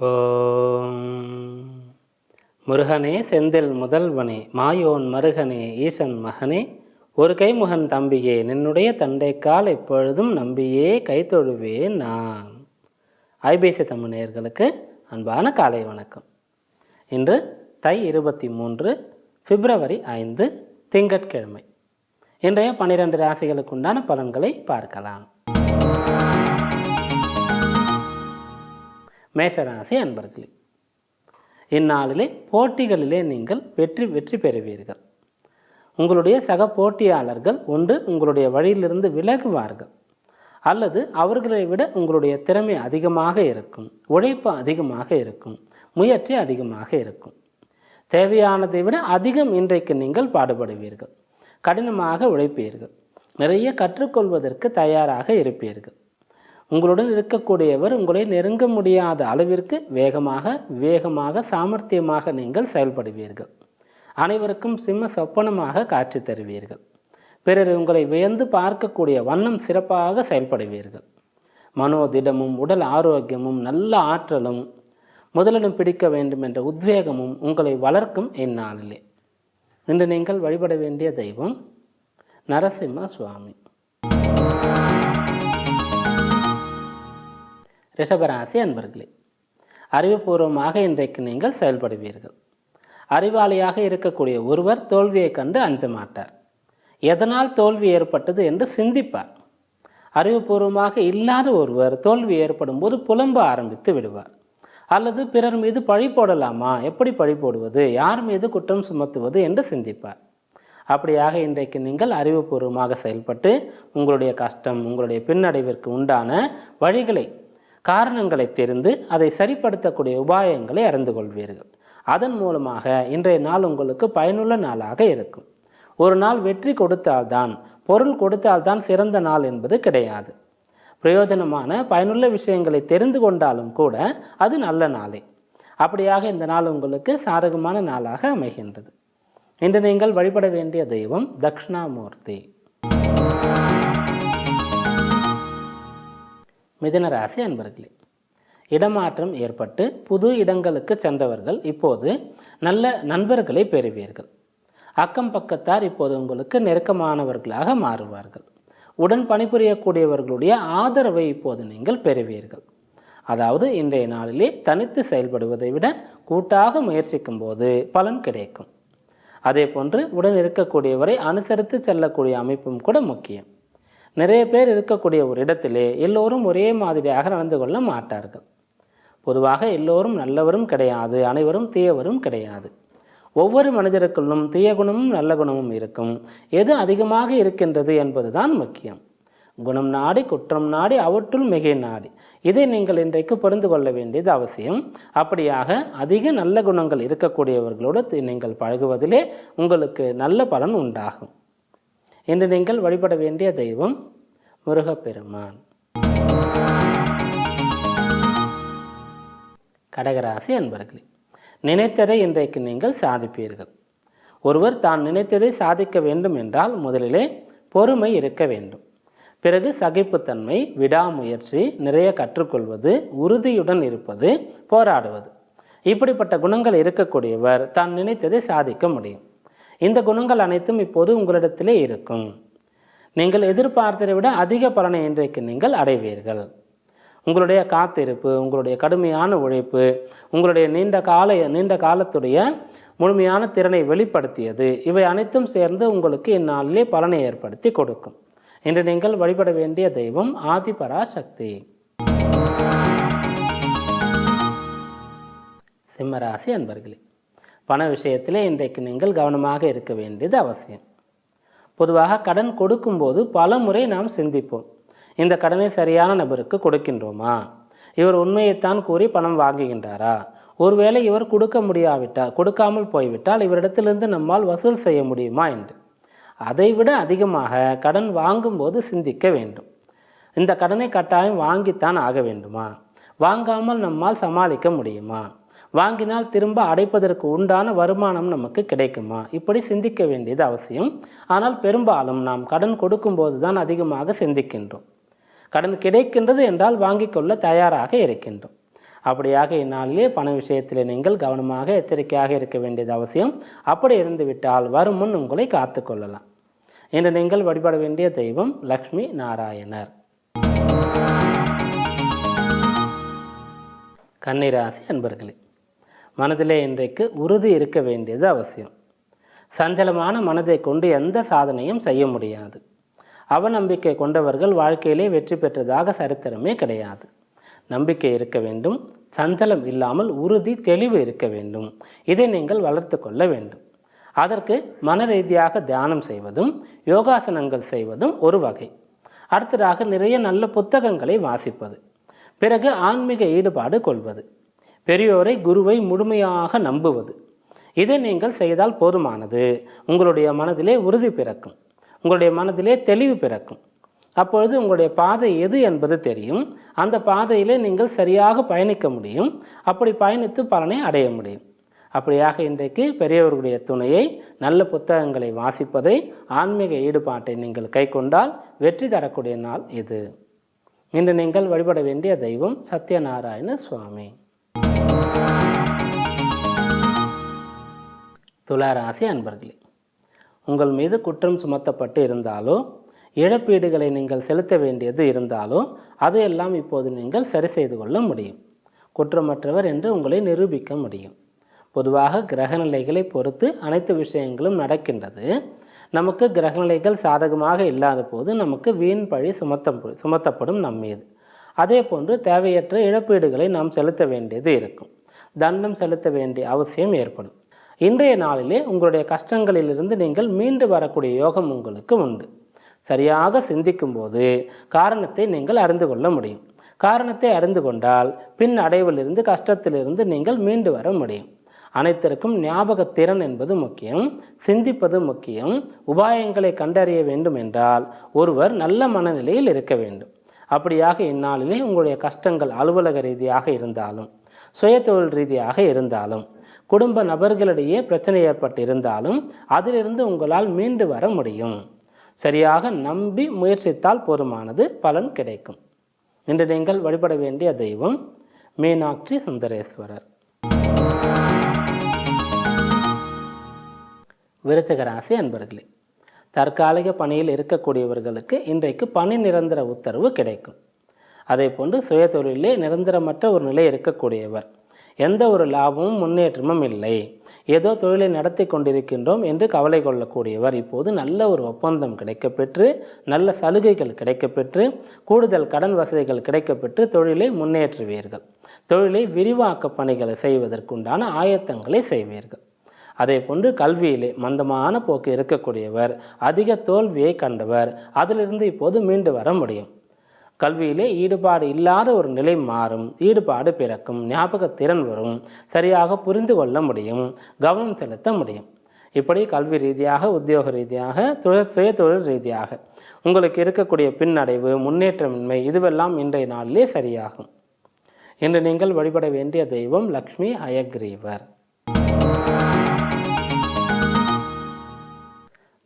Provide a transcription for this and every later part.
ஓம். முருகனே செந்தில் முதல்வனே மாயோன் மருகனே ஈசன் மகனே ஒரு கைமுகன் தம்பியே நின்னுடைய தண்டைக்கால் எப்பொழுதும் நம்பியே கைத்தொழுவேன் நான். ஐபிசி தமிழ் நேயர்களுக்கு அன்பான காலை வணக்கம். இன்று தை இருபத்தி மூன்று பிப்ரவரி ஐந்து திங்கட்கிழமை. இன்றைய பன்னிரண்டு ராசிகளுக்குண்டான பலன்களை பார்க்கலாம். மேஷராசி அன்பர்களே இந்நாளிலே போட்டிகளிலே நீங்கள் வெற்றி வெற்றி பெறுவீர்கள். உங்களுடைய சக போட்டியாளர்கள் ஒன்று உங்களுடைய வழியிலிருந்து விலகுவார்கள். அல்லது அவர்களை விட உங்களுடைய திறமை அதிகமாக இருக்கும் உழைப்பு அதிகமாக இருக்கும் முயற்சி அதிகமாக இருக்கும். தேவையானதை விட அதிகம் இன்றைக்கு நீங்கள் பாடுபடுவீர்கள் கடினமாக உழைப்பீர்கள் நிறைய கற்றுக்கொள்வதற்கு தயாராக இருப்பீர்கள். உங்களுடன் இருக்கக்கூடியவர் உங்களை நெருங்க முடியாத அளவிற்கு வேகமாக வேகமாக சாமர்த்தியமாக நீங்கள் செயல்படுவீர்கள். அனைவருக்கும் சிம்ம சொப்பனமாக காட்சி தருவீர்கள். பிறர் உங்களை வியந்து பார்க்கக்கூடிய வண்ணம் சிறப்பாக செயல்படுவீர்கள். மனோதிடமும் உடல் ஆரோக்கியமும் நல்ல ஆற்றலும் முதலிடம் பிடிக்க வேண்டும் என்ற உத்வேகமும் உங்களை வளர்க்கும் இந்நாளிலே. இன்று நீங்கள் வழிபட வேண்டிய தெய்வம் நரசிம்ம சுவாமி. ரிஷபராசி அன்பர்களே அறிவுபூர்வமாக இன்றைக்கு நீங்கள் செயல்படுவீர்கள். அறிவாளியாக இருக்கக்கூடிய ஒருவர் தோல்வியை கண்டு அஞ்ச மாட்டார். எதனால் தோல்வி ஏற்பட்டது என்று சிந்திப்பார். அறிவுபூர்வமாக இல்லாத ஒருவர் தோல்வி ஏற்படும் போது புலம்ப ஆரம்பித்து விடுவார். அல்லது பிறர் மீது பழி போடலாமா? எப்படி பழி போடுவது? யார் மீது குற்றம் சுமத்துவது என்று சிந்திப்பார். அப்படியாக இன்றைக்கு நீங்கள் அறிவுபூர்வமாக செயல்பட்டு உங்களுடைய கஷ்டம் உங்களுடைய பின்னடைவிற்கு உண்டான வழிகளை காரணங்களை தெரிந்து அதை சரிப்படுத்தக்கூடிய உபாயங்களை அறிந்து கொள்வீர்கள். அதன் மூலமாக இன்றைய நாள் உங்களுக்கு பயனுள்ள நாளாக இருக்கும். ஒரு நாள் வெற்றி கொடுத்தால்தான் பொருள் கொடுத்தால்தான் சிறந்த நாள் என்பது கிடையாது. பிரயோஜனமான பயனுள்ள விஷயங்களை தெரிந்து கொண்டாலும் கூட அது நல்ல நாளே. அப்படியாக இந்த நாள் உங்களுக்கு சாதகமான நாளாக அமைகின்றது. இன்று நீங்கள் வழிபட வேண்டிய தெய்வம் தக்ஷணாமூர்த்தி. மிதன ராசி அன்பர்களே இடமாற்றம் ஏற்பட்டு புது இடங்களுக்கு சென்றவர்கள் இப்போது நல்ல நண்பர்களை பெறுவீர்கள். அக்கம் பக்கத்தார் இப்போது உங்களுக்கு நெருக்கமானவர்களாக மாறுவார்கள். உடன் பணிபுரியக்கூடியவர்களுடைய ஆதரவை இப்போது நீங்கள் பெறுவீர்கள். அதாவது இன்றைய நாளிலே தனித்து செயல்படுவதை விட கூட்டாக முயற்சிக்கும் போது பலன் கிடைக்கும். அதே போன்று உடன் இருக்கக்கூடியவரை அனுசரித்து செல்லக்கூடிய அமைப்பும் கூட முக்கியம். நிறைய பேர் இருக்கக்கூடிய ஒரு இடத்திலே எல்லோரும் ஒரே மாதிரியாக நடந்து கொள்ள மாட்டார்கள். பொதுவாக எல்லோரும் நல்லவரும் கிடையாது அனைவரும் தீயவரும் கிடையாது. ஒவ்வொரு மனிதருக்குள்ளும் தீய குணமும் நல்ல குணமும் இருக்கும். எது அதிகமாக இருக்கின்றது என்பதுதான் முக்கியம். குணம் நாடி குற்றம் நாடி அவற்றுள் மிகை நாடி. இதை நீங்கள் இன்றைக்கு புரிந்து கொள்ள வேண்டியது அவசியம். அப்படியாக அதிக நல்ல குணங்கள் இருக்கக்கூடியவர்களோடு நீங்கள் பழகுவதிலே உங்களுக்கு நல்ல பலன் உண்டாகும். இன்று நீங்கள் வழிபட வேண்டிய தெய்வம் முருகப்பெருமான். கடகராசி அன்பர்களே நினைத்ததை இன்றைக்கு நீங்கள் சாதிப்பீர்கள். ஒருவர் தான் நினைத்ததை சாதிக்க வேண்டும் என்றால் முதலிலே பொறுமை இருக்க வேண்டும். பிறகு சகிப்புத்தன்மை விடாமுயற்சி நிறைய கற்றுக்கொள்வது உறுதியுடன் இருப்பது போராடுவது. இப்படிப்பட்ட குணங்கள் இருக்கக்கூடியவர் தான் நினைத்ததை சாதிக்க முடியும். இந்த குணங்கள் அனைத்தும் இப்போது உங்களிடத்திலே இருக்கும். நீங்கள் எதிர்பார்த்ததை விட அதிக பலனை இன்றைக்கு நீங்கள் அடைவீர்கள். உங்களுடைய காத்திருப்பு உங்களுடைய கடுமையான உழைப்பு உங்களுடைய நீண்ட கால நீண்ட காலத்துடைய முழுமையான திறனை வெளிப்படுத்தியது. இவை அனைத்தும் சேர்ந்து உங்களுக்கு இந்நாளிலே பலனை ஏற்படுத்தி கொடுக்கும். இன்று நீங்கள் வழிபட வேண்டிய தெய்வம் ஆதிபராசக்தி. சிம்மராசி அன்பர்களே பண விஷயத்திலே இன்றைக்கு நீங்கள் கவனமாக இருக்க வேண்டியது அவசியம். பொதுவாக கடன் கொடுக்கும்போது பல முறை நாம் சிந்திப்போம். இந்த கடனை சரியான நபருக்கு கொடுக்கின்றோமா? இவர் உண்மையைத்தான் கூறி பணம் வாங்குகின்றாரா? ஒருவேளை இவர் கொடுக்க முடியாவிட்டால் கொடுக்காமல் போய்விட்டால் இவரிடத்திலிருந்து நம்மால் வசூல் செய்ய முடியுமா என்று. அதைவிட அதிகமாக கடன் வாங்கும்போது சிந்திக்க வேண்டும். இந்த கடனை கட்டாயம் வாங்கித்தான் ஆக வேண்டுமா? வாங்காமல் நம்மால் சமாளிக்க முடியுமா? வாங்கினால் திரும்ப அடைப்பதற்கு உண்டான வருமானம் நமக்கு கிடைக்குமா? இப்படி சிந்திக்க வேண்டியது அவசியம். ஆனால் பெரும்பாலும் நாம் கடன் கொடுக்கும்போது தான் அதிகமாக சிந்திக்கின்றோம். கடன் கிடைக்கின்றது என்றால் வாங்கிக் கொள்ள தயாராக இருக்கின்றோம். அப்படியாக இந்நாளிலே பண விஷயத்தில் நீங்கள் கவனமாக எச்சரிக்கையாக இருக்க வேண்டியது அவசியம். அப்படி இருந்துவிட்டால் வரும் முன் உங்களை காத்து கொள்ளலாம். இன்று நீங்கள் வழிபட வேண்டிய தெய்வம் லக்ஷ்மி நாராயணர். கன்னிராசி அன்பர்களே மனதிலே இன்றைக்கு உறுதி இருக்க வேண்டியது அவசியம். சஞ்சலமான மனதை கொண்டு எந்த சாதனையும் செய்ய முடியாது. அவநம்பிக்கை கொண்டவர்கள் வாழ்க்கையிலே வெற்றி பெற்றதாக சரித்திரமே கிடையாது. நம்பிக்கை இருக்க வேண்டும் சஞ்சலம் இல்லாமல் உறுதி தெளிவு இருக்க வேண்டும். இதை நீங்கள் வளர்த்து கொள்ள வேண்டும். அதற்கு மன ரீதியாக தியானம் செய்வதும் யோகாசனங்கள் செய்வதும் ஒரு வகை. அடுத்ததாக நிறைய நல்ல புத்தகங்களை வாசிப்பது. பிறகு ஆன்மீக ஈடுபாடு கொள்வது. பெரியோரை குருவை முழுமையாக நம்புவது. இதை நீங்கள் செய்தால் போதுமானது. உங்களுடைய மனதிலே உறுதி பிறக்கும். உங்களுடைய மனதிலே தெளிவு பிறக்கும். அப்பொழுது உங்களுடைய பாதை எது என்பது தெரியும். அந்த பாதையிலே நீங்கள் சரியாக பயணிக்க முடியும். அப்படி பயணித்து பலனை அடைய முடியும். அப்படியாக இன்றைக்கு பெரியவர்களுடைய துணையை நல்ல புத்தகங்களை வாசிப்பதை ஆன்மீக ஈடுபாட்டை நீங்கள் கைக்கொண்டால் வெற்றி தரக்கூடிய நாள் இது. இன்று நீங்கள் வழிபட வேண்டிய தெய்வம் சத்யநாராயண சுவாமி. துளாராசி அன்பர்களே உங்கள் மீது குற்றம் சுமத்தப்பட்டு இருந்தாலோ இழப்பீடுகளை நீங்கள் செலுத்த வேண்டியது இருந்தாலோ அதையெல்லாம் இப்போது நீங்கள் சரி செய்து கொள்ள முடியும். குற்றமற்றவர் என்று உங்களை நிரூபிக்க முடியும். பொதுவாக கிரகநிலைகளை பொறுத்து அனைத்து விஷயங்களும் நடக்கின்றது. நமக்கு கிரகநிலைகள் சாதகமாக இல்லாத போது நமக்கு வீண் பழி சுமத்த சுமத்தப்படும் நம் மீது அதே போன்று தேவையற்ற இழப்பீடுகளை நாம் செலுத்த வேண்டியது இருக்கும். தண்டம் செலுத்த வேண்டிய அவசியம் ஏற்படும். இன்றைய நாளிலே உங்களுடைய கஷ்டங்களிலிருந்து நீங்கள் மீண்டு வரக்கூடிய யோகம் உங்களுக்கு உண்டு. சரியாக சிந்திக்கும்போது காரணத்தை நீங்கள் அறிந்து கொள்ள முடியும். காரணத்தை அறிந்து கொண்டால் பின் அடைவிலிருந்து கஷ்டத்திலிருந்து நீங்கள் மீண்டு வர முடியும். அனைத்திற்கும் ஞாபகத்திறன் என்பது முக்கியம். சிந்திப்பது முக்கியம். உபாயங்களை கண்டறிய வேண்டும் என்றால் ஒருவர் நல்ல மனநிலையில் இருக்க வேண்டும். அப்படியாக இந்நாளிலே உங்களுடைய கஷ்டங்கள் அலுவலக ரீதியாக இருந்தாலும் சுயதொழில் ரீதியாக இருந்தாலும் குடும்ப நபர்களிடையே பிரச்சனை ஏற்பட்டிருந்தாலும் அதிலிருந்து உங்களால் மீண்டு வர முடியும். சரியாக நம்பி முயற்சித்தால் போதுமானது பலன் கிடைக்கும். இன்று நீங்கள் வழிபட வேண்டிய தெய்வம் மீனாட்சி சுந்தரேஸ்வரர். விருத்தகராசி அன்பர்களே தற்காலிக பணியில் இருக்கக்கூடியவர்களுக்கு இன்றைக்கு பணி நிரந்தர உத்தரவு கிடைக்கும். அதே போன்று சுயதொழிலே நிரந்தரமற்ற ஒரு நிலை இருக்கக்கூடியவர். எந்த ஒரு லாபமும் முன்னேற்றமும் இல்லை. ஏதோ தொழிலை நடத்தி கொண்டிருக்கின்றோம் என்று கவலை கொள்ளக்கூடியவர். இப்போது நல்ல ஒரு ஒப்பந்தம் கிடைக்கப்பெற்று நல்ல சலுகைகள் கிடைக்கப்பெற்று கூடுதல் கடன் வசதிகள் கிடைக்கப்பெற்று தொழிலை முன்னேற்றுவீர்கள். தொழிலை விரிவாக்க பணிகளை செய்வதற்குண்டான ஆயத்தங்களை செய்வீர்கள். அதே போன்று கல்வியிலே மந்தமான போக்கு இருக்கக்கூடியவர் அதிக தோல்வியை கண்டவர் அதிலிருந்து இப்போது மீண்டு வர முடியும். கல்வியிலே ஈடுபாடு இல்லாத ஒரு நிலை மாறும். ஈடுபாடு பிறக்கும் ஞாபகத்திறன் வரும். சரியாக புரிந்து கொள்ள முடியும் கவனம் செலுத்த முடியும். இப்படி கல்வி ரீதியாக உத்தியோக ரீதியாக தொழில் சுய தொழில் ரீதியாக. உங்களுக்கு இருக்கக்கூடிய பின்னடைவு முன்னேற்றமின்மை இதுவெல்லாம் இன்றைய நாளிலே சரியாகும். இன்று நீங்கள் வழிபட வேண்டிய தெய்வம் லக்ஷ்மி அயக்ரீவர்.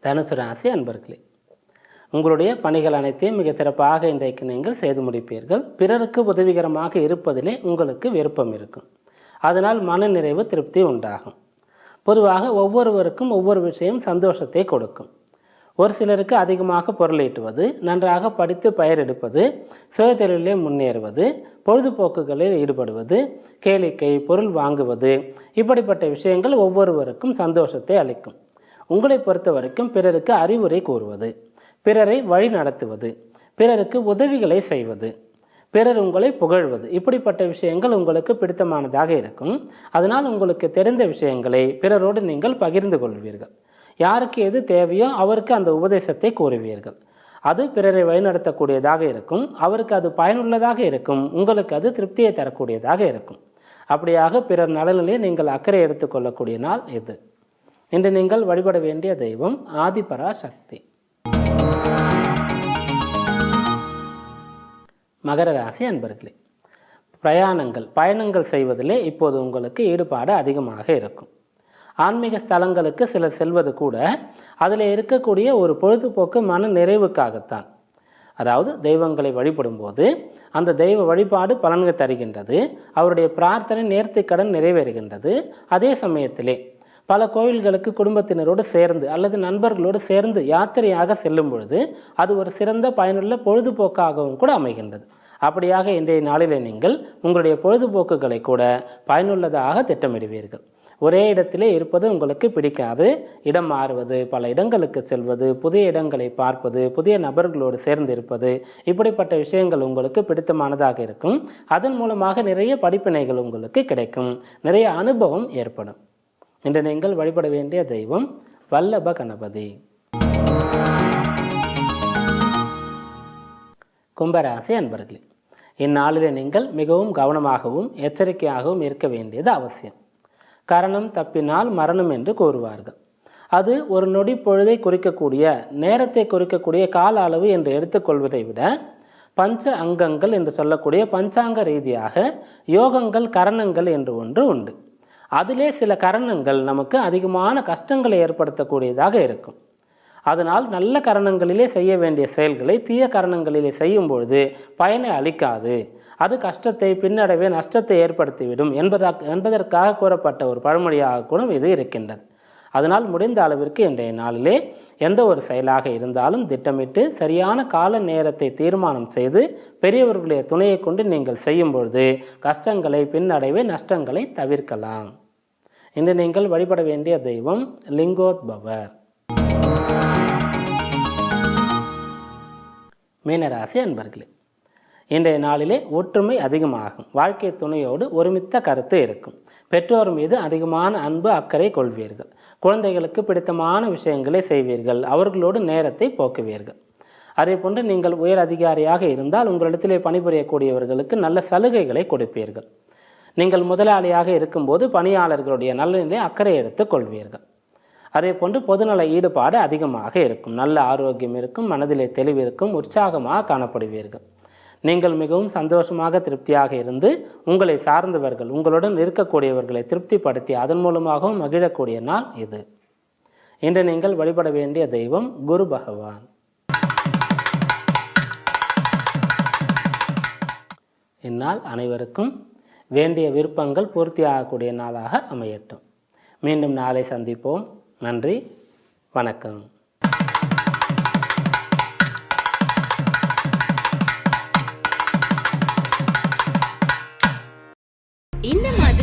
தனுசு ராசி அன்பர்களே உங்களுடைய பணிகள் அனைத்தையும் மிக சிறப்பாக இன்றைக்கு நீங்கள் செய்து முடிப்பீர்கள். பிறருக்கு உதவிகரமாக இருப்பதிலே உங்களுக்கு விருப்பம் இருக்கும். அதனால் மன நிறைவு திருப்தி உண்டாகும். பொதுவாக ஒவ்வொருவருக்கும் ஒவ்வொரு விஷயம் சந்தோஷத்தை கொடுக்கும். ஒரு சிலருக்கு அதிகமாக பொருளீட்டுவது நன்றாக படித்து பெயர் எடுப்பது சுயதொழிலே முன்னேறுவது பொழுதுபோக்குகளில் ஈடுபடுவது கேளிக்கை பொருள் வாங்குவது இப்படிப்பட்ட விஷயங்கள் ஒவ்வொருவருக்கும் சந்தோஷத்தை அளிக்கும். உங்களை பொறுத்த வரைக்கும் பிறருக்கு அறிவுரை கூறுவது. பிறரை வழி நடத்துவது பிறருக்கு உதவிகளை செய்வது பிறர் உங்களை புகழ்வது. இப்படிப்பட்ட விஷயங்கள் உங்களுக்கு பிடித்தமானதாக இருக்கும். அதனால் உங்களுக்கு தெரிந்த விஷயங்களை பிறரோடு நீங்கள் பகிர்ந்து கொள்வீர்கள். யாருக்கு எது தேவையோ அவருக்கு அந்த உபதேசத்தை கூறுவீர்கள். அது பிறரை வழிநடத்தக்கூடியதாக இருக்கும். அவருக்கு அது பயனுள்ளதாக இருக்கும். உங்களுக்கு அது திருப்தியை தரக்கூடியதாக இருக்கும். அப்படியாக பிறர் நலனிலே நீங்கள் அக்கறை எடுத்துக்கொள்ளக்கூடிய நாள் இது. இன்று நீங்கள் வழிபட வேண்டிய தெய்வம் ஆதிபரா சக்தி மகர ராசி அன்பர்களே பிரயாணங்கள் பயணங்கள் செய்வதிலே இப்போது உங்களுக்கு ஈடுபாடு அதிகமாக இருக்கும். ஆன்மீக ஸ்தலங்களுக்கு சிலர் செல்வது கூட அதில் இருக்கக்கூடிய ஒரு பொழுதுபோக்கு மன நிறைவுக்காகத்தான். அதாவது தெய்வங்களை வழிபடும்போது அந்த தெய்வ வழிபாடு பலன்கள் தருகின்றது அவருடைய பிரார்த்தனை நேர்த்தி கடன் நிறைவேறுகின்றது. அதே சமயத்திலே பல கோவில்களுக்கு குடும்பத்தினரோடு சேர்ந்து அல்லது நண்பர்களோடு சேர்ந்து யாத்திரையாக செல்லும் பொழுது அது ஒரு சிறந்த பயனுள்ள பொழுதுபோக்காகவும் கூட அமைகின்றது. அப்படியாக இன்றைய நாளில் நீங்கள் உங்களுடைய பொழுதுபோக்குகளை கூட பயனுள்ளதாக திட்டமிடுவீர்கள். ஒரே இடத்திலே இருப்பது உங்களுக்கு பிடிக்காது. இடம் மாறுவது பல இடங்களுக்கு செல்வது புதிய இடங்களை பார்ப்பது புதிய நபர்களோடு சேர்ந்து இருப்பது இப்படிப்பட்ட விஷயங்கள் உங்களுக்கு பிடித்தமானதாக இருக்கும். அதன் மூலமாக நிறைய படிப்பினைகள் உங்களுக்கு கிடைக்கும். நிறைய அனுபவம் ஏற்படும். இன்று நீங்கள் வழிபட வேண்டிய தெய்வம் வல்லப கணபதி. கும்பராசி அன்பர்களே இந்நாளில் நீங்கள் மிகவும் கவனமாகவும் எச்சரிக்கையாகவும் இருக்க வேண்டியது அவசியம். கரணம் தப்பினால் மரணம் என்று கூறுவார்கள். அது ஒரு நொடி பொழுதை குறிக்கக்கூடிய நேரத்தை குறிக்கக்கூடிய கால அளவு என்று எடுத்துக்கொள்வதை விட பஞ்ச அங்கங்கள் என்று சொல்லக்கூடிய பஞ்சாங்க ரீதியாக யோகங்கள் கரணங்கள் என்று ஒன்று உண்டு. அதிலே சில கரணங்கள் நமக்கு அதிகமான கஷ்டங்களை ஏற்படுத்தக்கூடியதாக இருக்கும். அதனால் நல்ல கரணங்களிலே செய்ய வேண்டிய செயல்களை தீய கரணங்களிலே செய்யும் பொழுது பயனை அளிக்காது. அது கஷ்டத்தை பின்னடைவே நஷ்டத்தை ஏற்படுத்திவிடும் என்பதாக என்பதற்காக கூறப்பட்ட ஒரு பழமொழியாக கூட இது இருக்கின்றது. அதனால் முடிந்த அளவிற்கு இன்றைய நாளிலே எந்த ஒரு செயலாக இருந்தாலும் திட்டமிட்டு சரியான கால நேரத்தை தீர்மானம் செய்து பெரியவர்களுடைய துணையை கொண்டு நீங்கள் செய்யும் பொழுது கஷ்டங்களை பின்னடைவே நஷ்டங்களை தவிர்க்கலாம். இன்று நீங்கள் வழிபட வேண்டிய தெய்வம் லிங்கோத்பவர். மீனராசி அன்பர்களே இன்றைய நாளிலே ஒற்றுமை அதிகமாகும். வாழ்க்கை துணையோடு ஒருமித்த கருத்து இருக்கும். பெற்றோர் மீது அதிகமான அன்பு அக்கறை கொள்வீர்கள். குழந்தைகளுக்கு பிடித்தமான விஷயங்களை செய்வீர்கள். அவர்களோடு நேரத்தை போக்குவீர்கள். அதே போன்று நீங்கள் உயர் அதிகாரியாக இருந்தால் உங்களிடத்திலே பணிபுரியக்கூடியவர்களுக்கு நல்ல சலுகைகளை கொடுப்பீர்கள். நீங்கள் முதலாளியாக இருக்கும்போது பணியாளர்களுடைய நலனிலே அக்கறை எடுத்துக் கொள்வீர்கள். அதே போன்று பொதுநல ஈடுபாடு அதிகமாக இருக்கும். நல்ல ஆரோக்கியம் இருக்கும் மனதிலே தெளிவு இருக்கும் உற்சாகமாக காணப்படுவீர்கள். நீங்கள் மிகவும் சந்தோஷமாக திருப்தியாக இருந்து உங்களை சார்ந்தவர்கள் உங்களுடன் இருக்கக்கூடியவர்களை திருப்திப்படுத்தி அதன் மூலமாகவும் மகிழக்கூடிய நாள் இது. இன்று நீங்கள் வழிபட வேண்டிய தெய்வம் குரு பகவான். இந்நாள் அனைவருக்கும் வேண்டிய விருப்பங்கள் பூர்த்தியாகக்கூடிய நாளாக அமையட்டும். மீண்டும் நாளை சந்திப்போம். நன்றி. வணக்கம்.